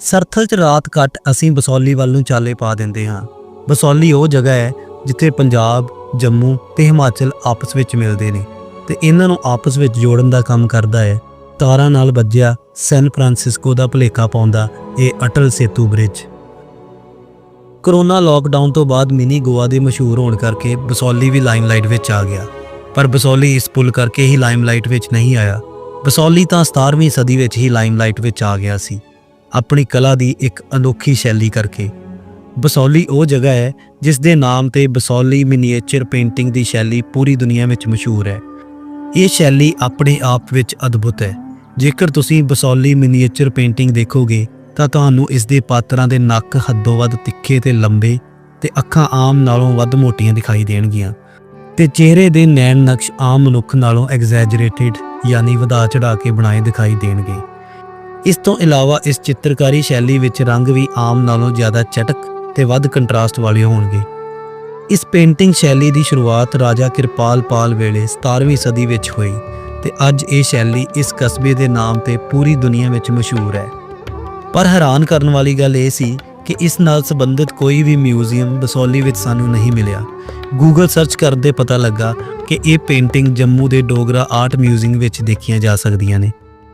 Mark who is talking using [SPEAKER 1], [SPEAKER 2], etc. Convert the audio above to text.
[SPEAKER 1] ਸਰਥਲ 'ਚ ਰਾਤ ਕੱਟ ਅਸੀਂ ਬਸੌਲੀ ਵੱਲ ਨੂੰ ਚਾਲੇ ਪਾ ਦਿੰਦੇ ਹਾਂ। ਬਸੌਲੀ ਉਹ ਜਗ੍ਹਾ ਹੈ ਜਿੱਥੇ ਪੰਜਾਬ, ਜੰਮੂ ਤੇ ਹਿਮਾਚਲ ਆਪਸ ਵਿੱਚ ਮਿਲਦੇ ਨੇ ਤੇ ਇਹਨਾਂ ਨੂੰ ਆਪਸ ਵਿੱਚ ਜੋੜਨ ਦਾ ਕੰਮ ਕਰਦਾ ਹੈ। ਤਾਰਾਂ ਨਾਲ ਵੱਜਿਆ ਸੈਨ ਫਰਾਂਸਿਸਕੋ ਦਾ ਭੁਲੇਖਾ ਪਾਉਂਦਾ ਇਹ Atal Setu bridge. Corona lockdown ਤੋਂ ਬਾਅਦ ਮਿਨੀ ਗੋਆ ਦੇ ਮਸ਼ਹੂਰ ਹੋਣ ਕਰਕੇ ਬਸੌਲੀ ਵੀ ਲਾਈਮਲਾਈਟ ਵਿੱਚ ਆ ਗਿਆ। ਪਰ ਬਸੌਲੀ ਇਸ ਪੁਲ ਕਰਕੇ ਹੀ ਲਾਈਮਲਾਈਟ ਵਿੱਚ ਨਹੀਂ ਆਇਆ। ਬਸੌਲੀ ਤਾਂ 17ਵੀਂ ਸਦੀ ਵਿੱਚ ਹੀ ਲਾਈਮਲਾਈਟ ਵਿੱਚ ਆ ਗਿਆ ਸੀ। ਆਪਣੀ ਕਲਾ ਦੀ ਇੱਕ ਅਨੋਖੀ ਸ਼ੈਲੀ ਕਰਕੇ। ਬਸੌਲੀ ਉਹ ਜਗ੍ਹਾ ਹੈ ਜਿਸ ਦੇ ਨਾਮ ਤੇ ਬਸੌਲੀ ਮਿਨੀਏਚਰ ਪੇਂਟਿੰਗ ਦੀ ਸ਼ੈਲੀ ਪੂਰੀ ਦੁਨੀਆ ਵਿੱਚ ਮਸ਼ਹੂਰ ਹੈ। ਇਹ ਸ਼ੈਲੀ ਆਪਣੇ ਆਪ ਵਿੱਚ ਅਦਭੁਤ ਹੈ। ਜੇਕਰ ਤੁਸੀਂ ਬਸੌਲੀ ਮਿਨੀਏਚਰ ਪੇਂਟਿੰਗ ਦੇਖੋਗੇ, ਤਾਂ ਤੁਹਾਨੂੰ ਇਸ ਦੇ ਪਾਤਰਾਂ ਦੇ ਨੱਕ ਹੱਦੋਂ ਵੱਧ ਤਿੱਖੇ ਤੇ ਲੰਬੇ ਤੇ ਅੱਖਾਂ ਆਮ ਨਾਲੋਂ ਵੱਧ ਮੋਟੀਆਂ ਦਿਖਾਈ ਦੇਣਗੀਆਂ ਤੇ ਚਿਹਰੇ ਦੇ ਨੈਣ ਨਕਸ਼ ਆਮ ਮਨੁੱਖ ਨਾਲੋਂ ਐਗਜ਼ੈਜਰੇਟਿਡ ਯਾਨੀ ਵਧਾ ਚੜਾ ਕੇ ਬਣਾਏ ਦਿਖਾਈ ਦੇਣਗੇ। ਇਸ ਤੋਂ ਇਲਾਵਾ ਇਸ ਚਿੱਤਰਕਾਰੀ ਸ਼ੈਲੀ ਵਿੱਚ ਰੰਗ ਵੀ ਆਮ ਨਾਲੋਂ ਜ਼ਿਆਦਾ ਚਟਕ ਤੇ ਵੱਧ ਕੰਟਰਾਸਟ ਵਾਲੇ ਹੋਣਗੇ। ਇਸ ਪੇਂਟਿੰਗ ਸ਼ੈਲੀ ਦੀ ਸ਼ੁਰੂਆਤ ਰਾਜਾ ਕਿਰਪਾਲ ਪਾਲ ਵੇਲੇ 17ਵੀਂ ਸਦੀ ਵਿੱਚ ਹੋਈ ਤੇ ਅੱਜ ਇਹ ਸ਼ੈਲੀ ਇਸ ਕਸਬੇ ਦੇ ਨਾਮ ਤੇ ਪੂਰੀ ਦੁਨੀਆ ਵਿੱਚ ਮਸ਼ਹੂਰ ਹੈ। ਪਰ ਹੈਰਾਨ ਕਰਨ ਵਾਲੀ ਗੱਲ ਇਹ ਸੀ ਕਿ ਇਸ ਨਾਲ ਸੰਬੰਧਿਤ ਕੋਈ ਵੀ ਮਿਊਜ਼ੀਅਮ ਬਸੌਲੀ ਵਿੱਚ ਸਾਨੂੰ ਨਹੀਂ ਮਿਲਿਆ। ਗੂਗਲ ਸਰਚ ਕਰਦੇ ਪਤਾ ਲੱਗਾ ਕਿ ਇਹ ਪੇਂਟਿੰਗ ਜੰਮੂ ਦੇ ਡੋਗਰਾ ਆਰਟ ਮਿਊਜ਼ੀਅਮ ਵਿੱਚ ਦੇਖੀਆਂ ਜਾ ਸਕਦੀਆਂ ਨੇ।